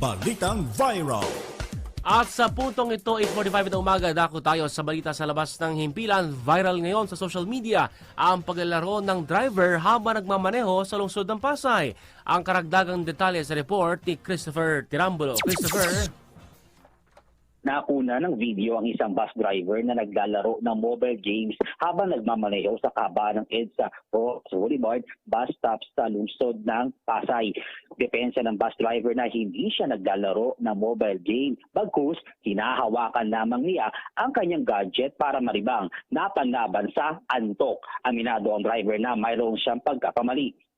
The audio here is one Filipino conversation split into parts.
Balitang Viral At sa puntong ito, 8.45 na umaga, dako tayo sa balita sa labas ng himpilan. Viral ngayon sa social media ang paglalaro ng driver habang nagmamaneho sa lungsod ng Pasay. Ang karagdagang detalye sa report ni Christopher Tirambulo. Christopher, Nakuna ng video ang isang bus driver na naglalaro ng mobile games habang nagmamaneho sa kabaan ng EDSA o Boulevard bus stop sa lungsod ng Pasay. Depensa ng bus driver na hindi siya naglalaro ng mobile game. Bagkus, hinahawakan lamang niya ang kanyang gadget para maribang na panlaban sa antok. Aminado ang driver na mayroon siyang pagkakamali.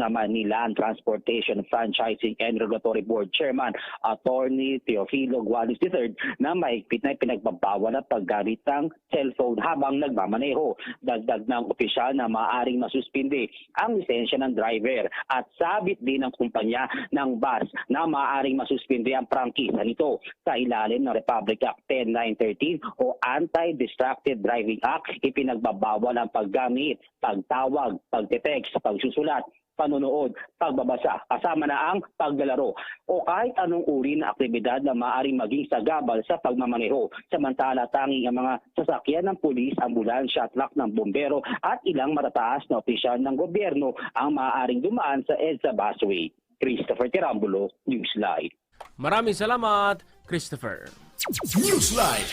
Naman ni Land Transportation Franchising and Regulatory Board Chairman Attorney Teofilo Gualis III na mahigpit na pinagbabawal ang paggamit ng cellphone habang nagmamaneho. Dagdag ng opisyal na maaaring masuspindi ang lisensya ng driver at sabit din ng kumpanya ng bus na maaaring masuspindi ang prangkisa nito sa ilalim ng Republic Act 10913 o Anti-Distracted Driving Act. Ipinagbabawal ang paggamit, pagtawag, pagte-text, pagsusulat, panonood, pagbabasa, kasama na ang paglalaro o kahit anong uri ng aktibidad na maaaring maging sagabal sa pagmamaneho. Samantala, tanging ang mga sasakyan ng pulis, ambulansya, truck ng bombero at ilang matataas na opisyal ng gobyerno ang maaaring dumaan sa EDSA busway. Christopher Tirambulo, Newsline. maraming salamat, Christopher. Newsline